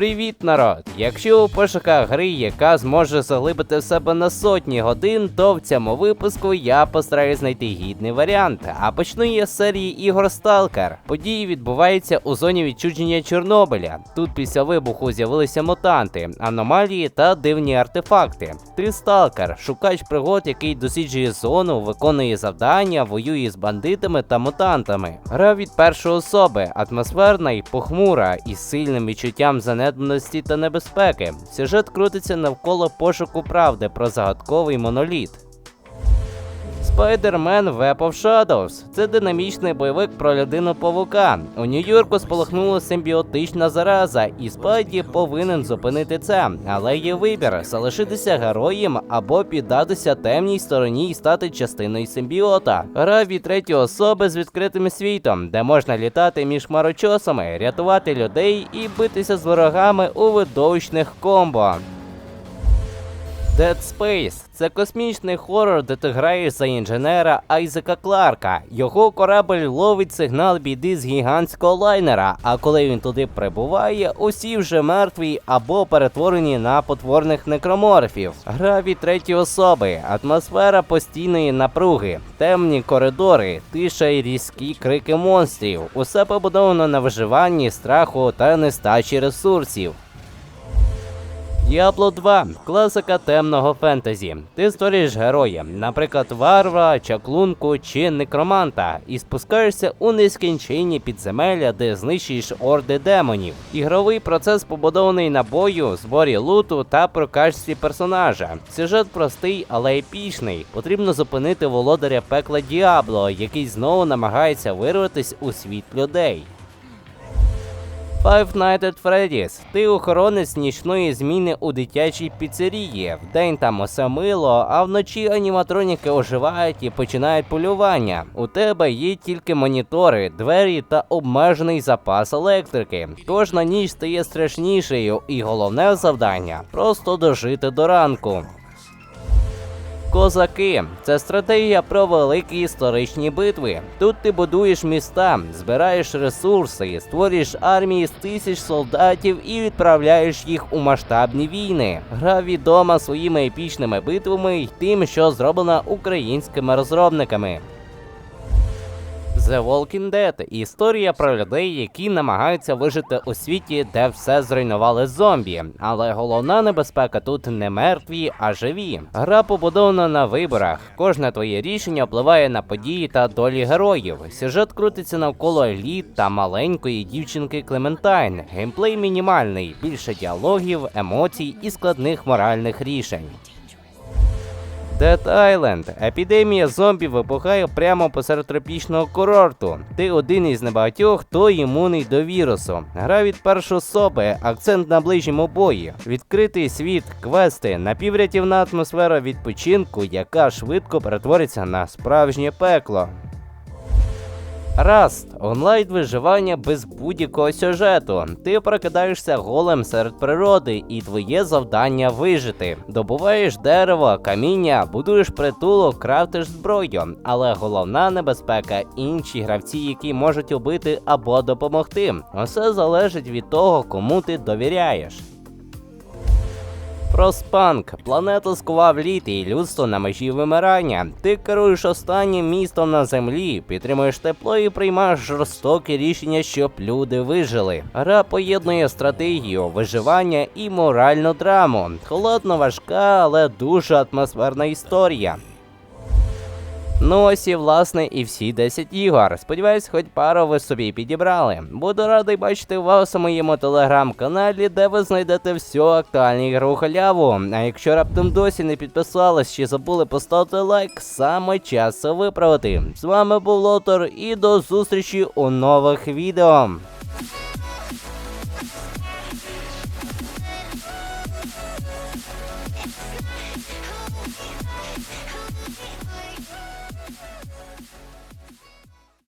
Привіт, народ! Якщо у пошуках гри, яка зможе заглибити в себе на сотні годин, то в цьому випуску я постараюсь знайти гідний варіант. А почну я з серії ігор Stalker. Події відбуваються у зоні відчудження Чорнобиля. Тут після вибуху з'явилися мутанти, аномалії та дивні артефакти. Ти Stalker, шукач пригод, який досліджує зону, виконує завдання, воює з бандитами та мутантами. Гра від першої особи, атмосферна і похмура, із сильним відчуттям занедбаності та небезпеки. Сюжет крутиться навколо пошуку правди про загадковий моноліт. Spider-Man Web of Shadows це динамічний бойовик про людину павука. У Нью-Йорку спалахнула симбіотична зараза, і Спайді повинен зупинити це. Але є вибір залишитися героєм або піддатися темній стороні і стати частиною симбіота. Гра від третьої особи з відкритим світом, де можна літати між хмарочосами, рятувати людей і битися з ворогами у видовищних комбо. Dead Space це космічний хорор, де ти граєш за інженера Айзека Кларка. Його корабль ловить сигнал біди з гігантського лайнера. А коли він туди прибуває, усі вже мертві або перетворені на потворних некроморфів. Гра від третьої особи, атмосфера постійної напруги, темні коридори, тиша і різкі крики монстрів. Усе побудовано на виживанні, страху та нестачі ресурсів. Diablo 2 класика темного фентезі. Ти створюєш героя, наприклад, варвара, чаклунку чи некроманта, і спускаєшся у нескінченні підземелля, де знищуєш орди демонів. Ігровий процес побудований на бою, зборі луту та прокачці персонажа. Сюжет простий, але епічний. Потрібно зупинити володаря пекла Діабло, який знову намагається вирватися у світ людей. Five Nights at Freddy's. Ти охоронець нічної зміни у дитячій піцерії. Вдень там усе мило, а вночі аніматроніки оживають і починають полювання. У тебе є тільки монітори, двері та обмежений запас електрики. Кожна ніч стає страшнішою, і головне завдання просто дожити до ранку. Козаки це стратегія про великі історичні битви. Тут ти будуєш міста, збираєш ресурси, створюєш армії з тисяч солдатів і відправляєш їх у масштабні війни. Гра відома своїми епічними битвами й тим, що зроблена українськими розробниками. The Walking Dead – історія про людей, які намагаються вижити у світі, де все зруйнували зомбі. Але головна небезпека тут не мертві, а живі. Гра побудована на виборах. Кожне твоє рішення впливає на події та долі героїв. Сюжет крутиться навколо еліт та маленької дівчинки Клементайн. Геймплей мінімальний, більше діалогів, емоцій і складних моральних рішень. Dead Island. Епідемія зомбі вибухає прямо посеред тропічного курорту. Ти один із небагатьох, хто імунний до вірусу. Гра від першої особи, акцент на ближньому бої, відкритий світ, квести, напіврятівна атмосфера відпочинку, яка швидко перетвориться на справжнє пекло. Раст онлайн виживання без будь-якого сюжету. Ти прокидаєшся голим серед природи, і твоє завдання вижити. Добуваєш дерево, каміння, будуєш притулок, крафтиш зброю. Але головна небезпека інші гравці, які можуть убити або допомогти. Усе залежить від того, кому ти довіряєш. Фростпанк. Планету скував лід і людство на межі вимирання. Ти керуєш останнім містом на землі, підтримуєш тепло і приймаєш жорстокі рішення, щоб люди вижили. Гра поєднує стратегію, виживання і моральну драму. Холодно важка, але дуже атмосферна історія. Ну ось і власне і всі 10 ігор. Сподіваюсь, хоч пару ви собі підібрали. Буду радий бачити вас у моєму телеграм-каналі, де ви знайдете всю актуальну ігру халяву. А якщо раптом досі не підписались чи забули поставити лайк, саме час виправити. З вами був Лотор і до зустрічі у нових відео.